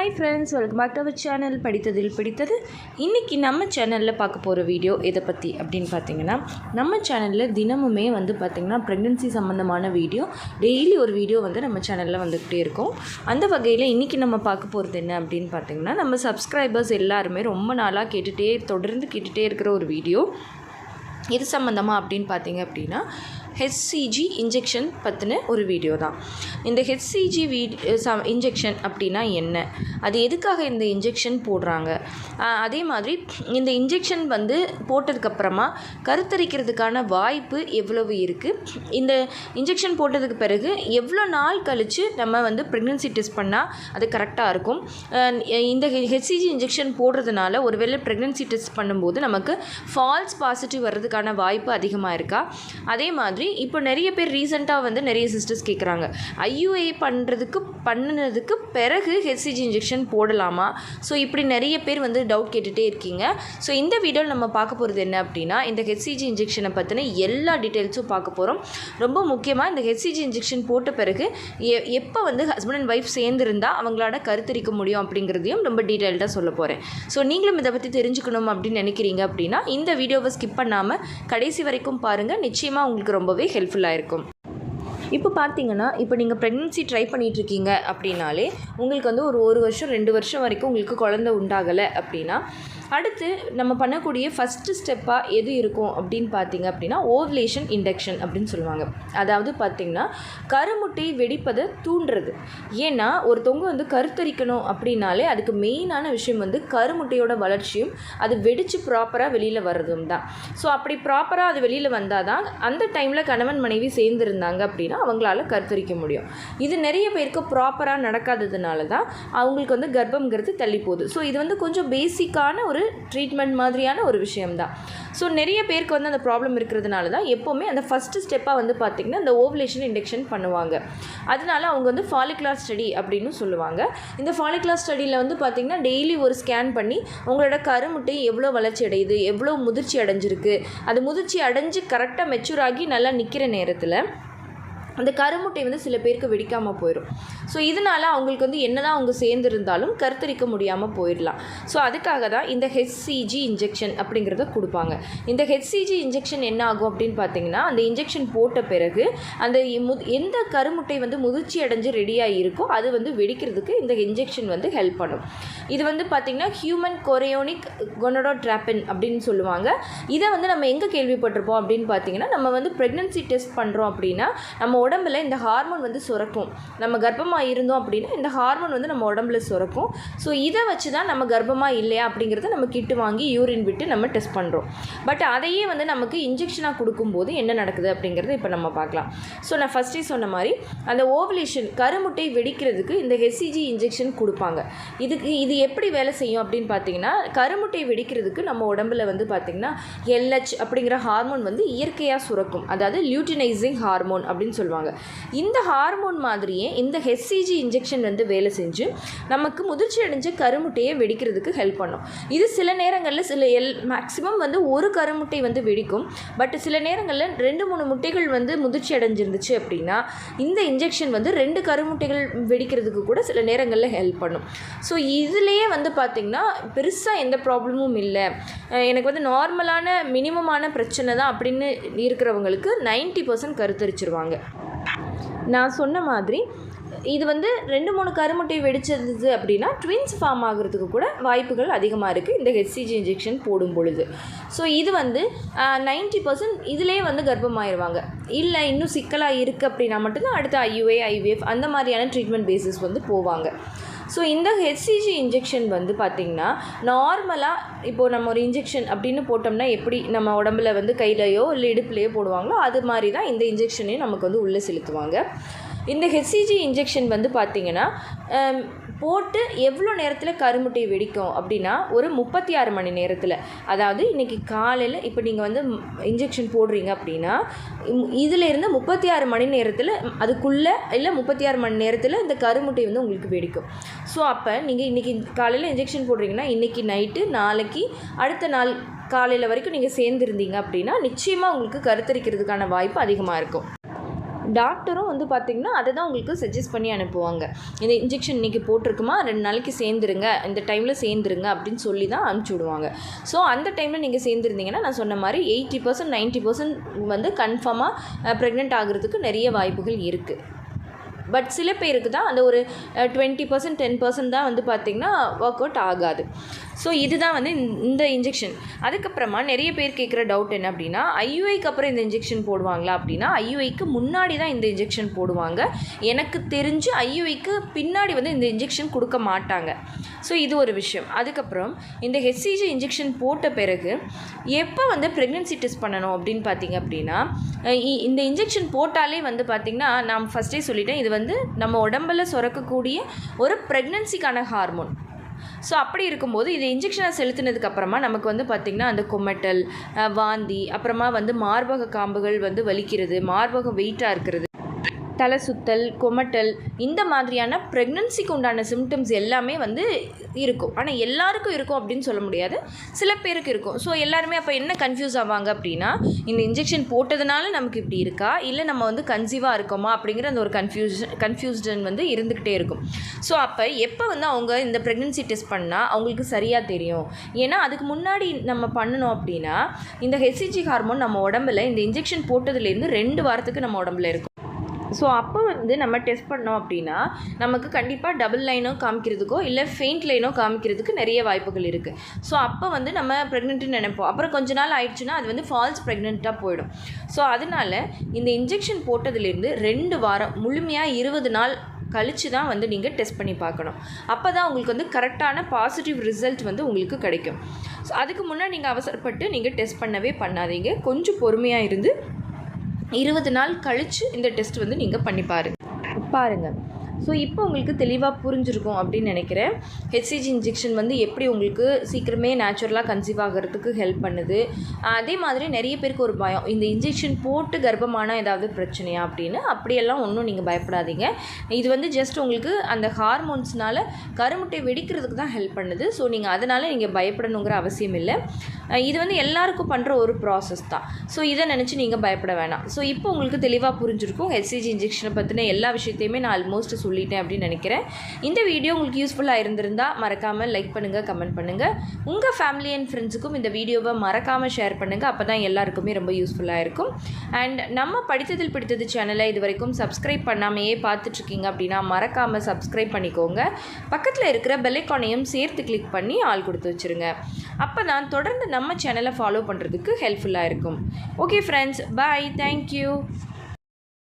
Hi friends welcome back to our channel படித்ததில் பிடித்தது. இன்றைக்கி நம்ம சேனலில் பார்க்க போகிற வீடியோ எதை பற்றி அப்படின்னு பார்த்தீங்கன்னா நம்ம சேனலில் தினமுமே வந்து பார்த்திங்கன்னா ப்ரெக்னென்சி சம்மந்தமான வீடியோ டெய்லி ஒரு வீடியோ வந்து நம்ம சேனலில் வந்துக்கிட்டே இருக்கும். அந்த வகையில் இன்றைக்கி நம்ம பார்க்க போகிறது என்ன அப்படின்னு பார்த்தீங்கன்னா நம்ம சப்ஸ்கிரைபர்ஸ் எல்லாருமே ரொம்ப நாளாக கேட்டுகிட்டே தொடர்ந்து கேட்டுகிட்டே இருக்கிற ஒரு வீடியோ இது சம்மந்தமாக அப்படின்னு பார்த்தீங்க அப்படின்னா ஹெச்சிஜி இன்ஜெக்ஷன் பற்றின ஒரு வீடியோ தான். இந்த ஹெச்சிஜி வீ ச இன்ஜெக்ஷன் அப்படின்னா என்ன? அது எதுக்காக இந்த இன்ஜெக்ஷன் போடுறாங்க? அதே மாதிரி இந்த இன்ஜெக்ஷன் வந்து போட்டதுக்கப்புறமா கருத்தரிக்கிறதுக்கான வாய்ப்பு எவ்வளவு இருக்குது இந்த இன்ஜெக்ஷன் போட்டதுக்கு பிறகு எவ்வளோ நாள் கழித்து நம்ம வந்து ப்ரெக்னென்சி டெஸ்ட் பண்ணால் அது கரெக்டாக இருக்கும்? இந்த ஹெச்சிஜி இன்ஜெக்ஷன் போடுறதுனால ஒருவேளை ப்ரெக்னென்சி டெஸ்ட் பண்ணும்போது நமக்கு ஃபால்ஸ் பாசிட்டிவ் வர்றதுக்கான வாய்ப்பு அதிகமாக இருக்கா? அதே மாதிரி இப்போ நிறைய பேர் ரீசெண்டாக வந்து நிறைய சிஸ்டர்ஸ் கேட்குறாங்க ஐயூஏ பண்ணுறதுக்கு பண்ணினதுக்கு பிறகு ஹெச்சிஜி இன்ஜெக்ஷன் போடலாமா? ஸோ இப்படி நிறைய பேர் வந்து டவுட் கேட்டுகிட்டே இருக்கீங்க. ஸோ இந்த வீடியோவில் நம்ம பார்க்க போகிறது என்ன அப்படின்னா இந்த ஹெச்சிஜி இன்ஜெக்ஷனை பற்றின எல்லா டீட்டெயில்ஸும் பார்க்க போகிறோம் ரொம்ப முக்கியமாக இந்த ஹெச்சிஜி இன்ஜெக்ஷன் போட்ட பிறகு எ எப்போ வந்து ஹஸ்பண்ட் அண்ட் ஒய்ஃப் சேர்ந்துருந்தால் அவங்களால கருத்தரிக்க முடியும் அப்படிங்கிறதையும் ரொம்ப டீட்டெயில்டாக சொல்ல போகிறேன் ஸோ நீங்களும் இதை பற்றி தெரிஞ்சுக்கணும் அப்படின்னு நினைக்கிறீங்க அப்படின்னா இந்த வீடியோவை ஸ்கிப் பண்ணாமல் கடைசி வரைக்கும் பாருங்கள் நிச்சயமாக உங்களுக்கு ரொம்ப ரொம்பவே ஹெல்ப்ஃபுல்லாக இருக்கும் இப்போ பார்த்தீங்கன்னா இப்போ நீங்கள் ப்ரெக்னென்சி ட்ரை பண்ணிகிட்ருக்கீங்க அப்படின்னாலே உங்களுக்கு வந்து ஒரு ஒரு வருஷம் ரெண்டு வருஷம் வரைக்கும் உங்களுக்கு குழந்த உண்டாகலை அப்படின்னா அடுத்து நம்ம பண்ணக்கூடிய ஃபஸ்ட்டு ஸ்டெப்பாக எது இருக்கும் அப்படின்னு பார்த்தீங்க அப்படின்னா ஓவலேஷன் இண்டக்ஷன் அப்படின்னு சொல்லுவாங்க. அதாவது பார்த்திங்கன்னா கருமுட்டை வெடிப்பதை தூண்டுறது. ஏன்னா ஒருத்தவங்க வந்து கருத்தரிக்கணும் அப்படின்னாலே அதுக்கு மெயினான விஷயம் வந்து கருமுட்டையோட வளர்ச்சியும் அது வெடித்து ப்ராப்பராக வெளியில் வர்றதும் தான். ஸோ அப்படி ப்ராப்பராக அது வெளியில் வந்தால் தான் அந்த டைமில் கணவன் மனைவி சேர்ந்துருந்தாங்க அப்படின்னா அவங்களால கருத்தரிக்க முடியும். இது நிறைய பேருக்கு ப்ராப்பராக நடக்காததுனால தான் அவங்களுக்கு வந்து கர்ப்பங்கிறது தள்ளி போகுது ஸோ இது வந்து கொஞ்சம் பேசிக்கான ஒரு ட்ரீட்மெண்ட் மாதிரியான ஒரு விஷயம்தான். ஸோ நிறைய பேருக்கு வந்து அந்த ப்ராப்ளம் இருக்கிறதுனால தான் எப்போவுமே அந்த ஃபஸ்ட்டு ஸ்டெப்பாக வந்து பார்த்திங்கன்னா அந்த ஓவலேஷன் இண்டக்ஷன் பண்ணுவாங்க. அதனால அவங்க வந்து ஃபாலிகுலார் ஸ்டடி அப்படின்னு சொல்லுவாங்க. இந்த ஃபாலிகுலார் ஸ்டடியில் வந்து பார்த்திங்கன்னா டெய்லி ஒரு ஸ்கேன் பண்ணி உங்களோட கருமுட்டை எவ்வளோ வளர்ச்சி அடையுது எவ்வளோ முதிர்ச்சி அடைஞ்சிருக்கு அது முதிர்ச்சி அடைஞ்சு கரெக்டாக மெச்சூர் ஆகி நல்லா நிற்கிற நேரத்தில் அந்த கருமுட்டை வந்து சில பேருக்கு வெடிக்காமல் போயிடும் ஸோ இதனால் அவங்களுக்கு வந்து என்ன தான் அவங்க சேர்ந்துருந்தாலும் கருத்தரிக்க முடியாமல் போயிடலாம். ஸோ அதுக்காக தான் இந்த ஹெச்சிஜி இன்ஜெக்ஷன் அப்படிங்கிறத கொடுப்பாங்க. இந்த ஹெச்சிஜி இன்ஜெக்ஷன் என்ன ஆகும் அப்படின்னு பார்த்தீங்கன்னா அந்த இன்ஜெக்ஷன் போட்ட பிறகு அந்த மு எந்த கருமுட்டை வந்து முதிர்ச்சி அடைஞ்சு ரெடியாக இருக்கோ அது வந்து வெடிக்கிறதுக்கு இந்த இன்ஜெக்ஷன் வந்து ஹெல்ப் பண்ணும். இது வந்து பார்த்திங்கன்னா ஹியூமன் கொரையோனிக் கொனடோட்ராப்பின் அப்படின்னு சொல்லுவாங்க. இதை வந்து நம்ம எங்கே கேள்விப்பட்டிருப்போம் அப்படின்னு பார்த்தீங்கன்னா நம்ம வந்து ப்ரெக்னன்சி டெஸ்ட் பண்ணுறோம் அப்படின்னா நம்ம உடம்புல இந்த ஹார்மோன் வந்து சுரக்கும். நம்ம கர்ப்பமாக இருந்தோம் அப்படின்னா இந்த ஹார்மோன் வந்து நம்ம உடம்புல சுரக்கும். ஸோ இதை வச்சு தான் நம்ம கர்ப்பமாக இல்லையா அப்படிங்கிறத நம்ம கிட்டு வாங்கி யூரின் விட்டு நம்ம டெஸ்ட் பண்ணுறோம் பட் அதையே வந்து நமக்கு இன்ஜெக்ஷனாக கொடுக்கும்போது என்ன நடக்குது அப்படிங்கிறத இப்போ நம்ம பார்க்கலாம். ஸோ நான் ஃபஸ்ட்டே சொன்ன மாதிரி அந்த ஓவலேஷன் கருமுட்டை வெடிக்கிறதுக்கு இந்த ஹெசிஜி இன்ஜெக்ஷன் கொடுப்பாங்க. இதுக்கு இது எப்படி வேலை செய்யும் அப்படின்னு பார்த்தீங்கன்னா கருமுட்டை வெடிக்கிறதுக்கு நம்ம உடம்புல வந்து பார்த்திங்கன்னா எல்ஹெச் அப்படிங்கிற ஹார்மோன் வந்து இயற்கையாக சுரக்கும். அதாவது லியூட்டினைசிங் ஹார்மோன் அப்படின்னு சொல்லுவாங்க. இந்த ஹார்மோன் மாதிரியே இந்த ஹெச்சிஜி இன்ஜெக்ஷன் வந்து வேலை செஞ்சு நமக்கு முதிர்ச்சி அடைஞ்ச கருமுட்டையை வெடிக்கிறதுக்கு ஹெல்ப் பண்ணும். இது சில நேரங்களில் சில எல் மேக்ஸிமம் வந்து ஒரு கருமுட்டை வந்து வெடிக்கும். பட் சில நேரங்களில் ரெண்டு மூணு முட்டைகள் வந்து முதிர்ச்சி அடைஞ்சிருந்துச்சு அப்படின்னா இந்த இன்ஜெக்ஷன் வந்து ரெண்டு கருமுட்டைகள் வெடிக்கிறதுக்கு கூட சில நேரங்களில் ஹெல்ப் பண்ணும். ஸோ இதுலேயே வந்து பார்த்திங்கன்னா பெருசாக எந்த ப்ராப்ளமும் இல்லை. எனக்கு வந்து நார்மலான மினிமமான பிரச்சனை தான் அப்படின்னு இருக்கிறவங்களுக்கு 90% பர்சன்ட் கருத்தரிச்சிருவாங்க. நான் சொன்ன மாதிரி இது வந்து ரெண்டு மூணு கருமுட்டை வெடிச்சது அப்படின்னா ட்வின்ஸ் ஃபார்ம் ஆகிறதுக்கு கூட வாய்ப்புகள் அதிகமாக இருக்குது இந்த ஹெச்சிஜி இன்ஜெக்ஷன் போடும் பொழுது. ஸோ இது வந்து நைன்ட்டி பர்சன்ட் இதிலே வந்து கர்ப்பமாயிருவாங்க. இல்லை இன்னும் சிக்கலாக இருக்குது அப்படின்னா மட்டும்தான் அடுத்த ஐயுஏ ஐவிஎஃப் அந்த மாதிரியான ட்ரீட்மெண்ட் பேசிஸ் வந்து போவாங்க. ஸோ இந்த ஹெச்சிஜி இன்ஜெக்ஷன் வந்து பார்த்திங்கன்னா நார்மலாக இப்போது நம்ம ஒரு இன்ஜெக்ஷன் அப்படின்னு போட்டோம்னா எப்படி நம்ம உடம்புல வந்து கையிலையோ இல்லை இடுப்புலையோ போடுவாங்களோ அது மாதிரி தான் இந்த இன்ஜெக்ஷனையும் நமக்கு வந்து உள்ளே செலுத்துவாங்க. இந்த ஹெச்சிஜி இன்ஜெக்ஷன் வந்து பார்த்திங்கன்னா போட்டு எவ்வளோ நேரத்தில் கருமுட்டை வெடிக்கும் அப்படின்னா ஒரு முப்பத்தி ஆறு மணி நேரத்தில். அதாவது இன்றைக்கி காலையில் இப்போ நீங்கள் வந்து இன்ஜெக்ஷன் போடுறீங்க அப்படின்னா இதிலேருந்து முப்பத்தி ஆறு மணி நேரத்தில் அதுக்குள்ளே இல்லை முப்பத்தி ஆறு மணி நேரத்தில் இந்த கருமுட்டை வந்து உங்களுக்கு வெடிக்கும். ஸோ அப்போ நீங்கள் இன்றைக்கி காலையில் இன்ஜெக்ஷன் போடுறீங்கன்னா இன்றைக்கி நைட்டு நாளைக்கு அடுத்த நாள் காலையில் வரைக்கும் நீங்கள் சேர்ந்துருந்தீங்க அப்படின்னா நிச்சயமாக உங்களுக்கு கருத்தரிக்கிறதுக்கான வாய்ப்பு அதிகமாக இருக்கும். டாக்டரும் வந்து பார்த்திங்கன்னா அதை தான் உங்களுக்கு சஜஸ்ட் பண்ணி அனுப்புவாங்க. இந்த இன்ஜெக்ஷன் இன்றைக்கி போட்டிருக்குமா? ரெண்டு நாளைக்கு சேர்ந்துருங்க. இந்த டைமில் சேர்ந்துருங்க அப்படின்னு சொல்லி தான் அனுப்பிச்சி விடுவாங்க. ஸோ அந்த டைமில் நீங்கள் சேர்ந்துருந்தீங்கன்னா நான் சொன்ன மாதிரி எயிட்டி பர்சன்ட் நைன்ட்டி பர்சன்ட் வந்து கன்ஃபார்மாக ப்ரெக்னென்ட் ஆகிறதுக்கு நிறைய வாய்ப்புகள் இருக்குது பட் சில பேருக்கு தான் அந்த ஒரு டுவெண்ட்டி பர்சன்ட் டென் பர்சன்ட் தான் வந்து பார்த்திங்கன்னா ஒர்க் அவுட் ஆகாது. ஸோ இதுதான் வந்து இந்த- இன்ஜெக்ஷன் அதுக்கப்புறமா நிறைய பேர் கேட்குற டவுட் என்ன அப்படின்னா ஐயுஐக்கு அப்புறம் இந்த இன்ஜெக்ஷன் போடுவாங்களா அப்படின்னா ஐயுஐக்கு முன்னாடி தான் இந்த இன்ஜெக்ஷன் போடுவாங்க. எனக்கு தெரிஞ்சு ஐயுஐக்கு பின்னாடி வந்து இந்த இன்ஜெக்ஷன் கொடுக்க மாட்டாங்க. ஸோ இது ஒரு விஷயம். அதுக்கப்புறம் இந்த ஹெச்சிஜி இன்ஜெக்ஷன் போட்ட பிறகு எப்போ வந்து ப்ரெக்னென்சி டெஸ்ட் பண்ணணும் அப்படின்னு பார்த்தீங்க அப்படின்னா இந்த இன்ஜெக்ஷன் போட்டாலே வந்து பார்த்திங்கன்னா நான் ஃபஸ்ட்டே சொல்லிட்டேன் இது வந்து வந்து நம்ம உடம்புல சுரக்கக்கூடிய ஒரு ப்ரெக்னன்சிக்கான ஹார்மோன் ஸோ அப்படி இருக்கும்போது இது இன்ஜெக்ஷனை செலுத்தினதுக்கப்புறமா நமக்கு வந்து பார்த்திங்கன்னா அந்த குமட்டல் வாந்தி அப்புறமா வந்து மார்பக காம்புகள் வந்து வலிக்கிறது மார்பகம் வெயிட்டாக இருக்கிறது. தலை சுத்தல் குமட்டல் இந்த மாதிரியான ப்ரெக்னன்சிக்கு உண்டான சிம்டம்ஸ் எல்லாமே வந்து இருக்கும். ஆனால் எல்லாருக்கும் இருக்கும் அப்படின்னு சொல்ல முடியாது. சில பேருக்கு இருக்கும். ஸோ எல்லாருமே அப்போ என்ன கன்ஃபியூஸ் ஆவாங்க அப்படின்னா இந்த இன்ஜெக்ஷன் போட்டதுனால நமக்கு இப்படி இருக்கா? இல்லை நம்ம வந்து கன்சீவாக இருக்கோமா? அப்படிங்கிற அந்த ஒரு கன்ஃபியூஷன் கன்ஃபியூஸ்டன் வந்து இருந்துக்கிட்டே இருக்கும். ஸோ அப்போ எப்போ வந்து அவங்க இந்த ப்ரெக்னன்சி டெஸ்ட் பண்ணால் அவங்களுக்கு சரியாக தெரியும்? ஏன்னா அதுக்கு முன்னாடி நம்ம பண்ணணும் அப்படின்னா இந்த ஹெசிஜி ஹார்மோன் நம்ம உடம்புல இந்த இன்ஜெக்ஷன் போட்டதுலேருந்து ரெண்டு வாரத்துக்கு நம்ம உடம்புல இருக்கும். ஸோ அப்போ வந்து நம்ம டெஸ்ட் பண்ணோம் அப்படின்னா நமக்கு கண்டிப்பாக டபுள் லைனோ காமிக்கிறதுக்கோ இல்லை ஃபெயிண்ட் லைனோ காமிக்கிறதுக்கு நிறைய வாய்ப்புகள் இருக்குது ஸோ அப்போ வந்து நம்ம ப்ரெக்னென்ட்னு நினைப்போம். அப்புறம் கொஞ்ச நாள் ஆயிடுச்சுன்னா அது வந்து ஃபால்ஸ் ப்ரெக்னெண்ட்டாக போயிடும். ஸோ அதனால இந்த இன்ஜெக்ஷன் போட்டதுலேருந்து ரெண்டு வாரம் முழுமையாக இருபது நாள் கழித்து தான் வந்து நீங்கள் டெஸ்ட் பண்ணி பார்க்கணும். அப்போ தான் உங்களுக்கு வந்து கரெக்டான பாசிட்டிவ் ரிசல்ட் வந்து உங்களுக்கு கிடைக்கும். ஸோ அதுக்கு முன்னாடி நீங்கள் அவசரப்பட்டு நீங்கள் டெஸ்ட் பண்ணவே பண்ணாதீங்க. கொஞ்சம் பொறுமையாக இருந்து இருபது நாள் கழித்து இந்த டெஸ்ட் வந்து நீங்கள் பண்ணி பாருங்கள் பாருங்கள் ஸோ இப்போ உங்களுக்கு தெளிவாக புரிஞ்சிருக்கும் அப்படின்னு நினைக்கிறேன். ஹெச்சிஜி இன்ஜெக்ஷன் வந்து எப்படி உங்களுக்கு சீக்கிரமே நேச்சுரலாக கன்சீவ் ஆகிறதுக்கு ஹெல்ப் பண்ணுது? அதே மாதிரி நிறைய பேருக்கு ஒரு பயம். இந்த இன்ஜெக்ஷன் போட்டு கர்ப்பமான ஏதாவது பிரச்சனையா அப்படின்னு? அப்படியெல்லாம் ஒன்றும் நீங்கள் பயப்படாதீங்க. இது வந்து ஜஸ்ட் உங்களுக்கு அந்த ஹார்மோன்ஸ்னால் கருமுட்டை வெடிக்கிறதுக்கு தான் ஹெல்ப் பண்ணுது. ஸோ நீங்கள் அதனால் நீங்கள் பயப்படணுங்கிற அவசியம் இல்லை. இது வந்து எல்லாருக்கும் பண்ணுற ஒரு ப்ராசஸ் தான். ஸோ இதை நினச்சி நீங்கள் பயப்பட வேணாம். ஸோ இப்போ உங்களுக்கு தெளிவாக புரிஞ்சிருக்கும் ஹெச்சிஜி இன்ஜெக்ஷனை பற்றின எல்லா விஷயத்தையுமே நான் ஆல்மோஸ்ட் சொல்லிட்டேன் அப்படின்னு நினைக்கிறேன். இந்த வீடியோ உங்களுக்கு யூஸ்ஃபுல்லாக இருந்திருந்தால் மறக்காமல் லைக் பண்ணுங்கள் கமெண்ட் பண்ணுங்கள் உங்கள் ஃபேமிலி அண்ட் ஃப்ரெண்ட்ஸுக்கும் இந்த வீடியோவை மறக்காமல் ஷேர் பண்ணுங்கள் அப்போ தான் எல்லாருக்குமே ரொம்ப யூஸ்ஃபுல்லாக இருக்கும். அண்ட் நம்ம படித்ததில் பிடித்தது சேனலை இது வரைக்கும் சப்ஸ்கிரைப் பண்ணாமையே பார்த்துட்ருக்கீங்க அப்படின்னா மறக்காமல் சப்ஸ்கிரைப் பண்ணிக்கோங்க. பக்கத்தில் இருக்கிற பெல்லைக்கானையும் சேர்த்து கிளிக் பண்ணி ஆள் கொடுத்து வச்சுருங்க. அப்போ தான் தொடர்ந்து நம்ம சேனலை ஃபாலோ பண்ணுறதுக்கு ஹெல்ப்ஃபுல்லாக இருக்கும். Okay friends bye thank you